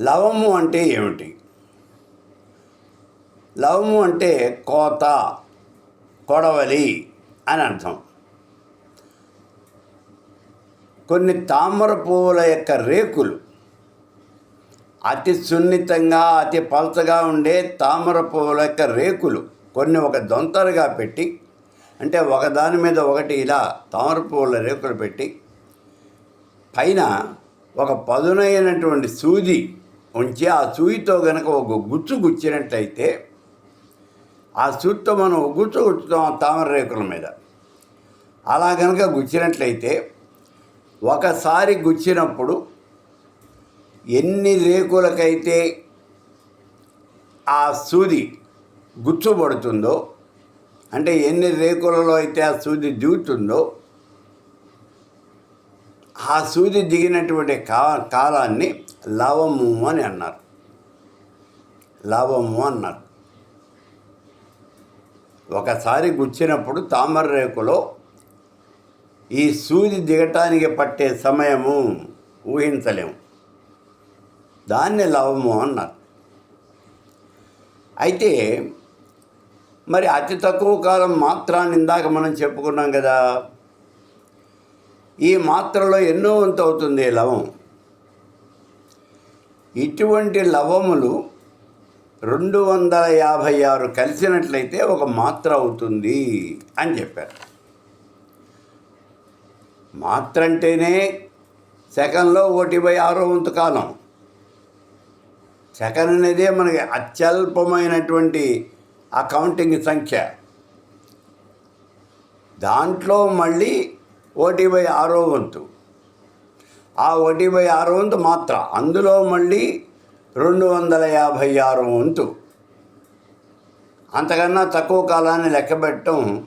లవము అంటే ఏమిటి? లవము అంటే కోత కొడవలి అని అర్థం. కొన్ని తామర పువ్వుల యొక్క రేకులు అతి సున్నితంగా అతి పలచగా ఉండే తామర పువ్వుల యొక్క రేకులు కొన్ని ఒక దొంతరగా పెట్టి అంటే ఒకదాని మీద ఒకటి ఇలా తామర పువ్వుల రేకులు పెట్టి పైన ఒక పదునైనటువంటి సూది ఉంచి ఆ సూదితో గనక ఒక గుచ్చు గుచ్చినట్లయితే ఆ సూదితో మనం గుచ్చు గుచ్చుతాం తామర రేకుల మీద. అలా గనక గుచ్చినట్లయితే ఒకసారి గుచ్చినప్పుడు ఎన్ని రేకులకైతే ఆ సూది గుచ్చుబడుతుందో అంటే ఎన్ని రేకులలో అయితే ఆ సూది దిగుతుందో ఆ సూది దిగినటువంటి కా కాలాన్ని లవము అని అన్నారు. లవము అన్నారు. ఒకసారి గుచ్చినప్పుడు తామర రేకులో ఈ సూది దిగటానికి పట్టే సమయము ఊహించలేము. దాన్ని లవము అన్నారు. అయితే మరి అతి తక్కువ కాలం మాత్రాన్ని ఇందాక మనం చెప్పుకున్నాం కదా ఈ మాత్రలో ఎన్నో వంతు అవుతుంది లవం. ఇటువంటి లవములు రెండు వందల యాభై ఆరు కలిసినట్లయితే ఒక మాత్ర అవుతుంది అని చెప్పారు. మాత్ర అంటేనే సెకండ్లో ఒకటి బై ఆరో వంతు కాలం. సెకండ్ అనేదే మనకి అత్యల్పమైనటువంటి అకౌంటింగ్ సంఖ్య. దాంట్లో మళ్ళీ ఒకటి బై ఆరో వంతు. ఆ ఒకటి బై ఆరో వంతు మాత్ర. అందులో మళ్ళీ రెండు వందల యాభై ఆరు వంతు. అంతకన్నా తక్కువ కాలాన్ని లెక్కబెట్టడం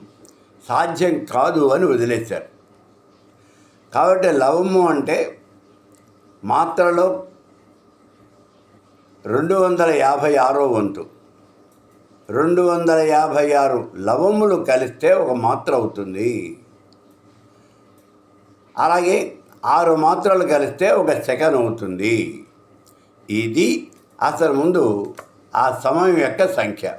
సాధ్యం కాదు అని వదిలేశారు. కాబట్టి లవము అంటే మాత్రలో రెండు వందల యాభై ఆరో వంతు. రెండు వందల యాభై ఆరు లవములు కలిస్తే ఒక మాత్ర అవుతుంది. అలాగే ఆరు మాత్రలు కలిస్తే ఒక సెకండ్ అవుతుంది. ఇది అసలు ముందు ఆ సమయం యొక్క సంఖ్య.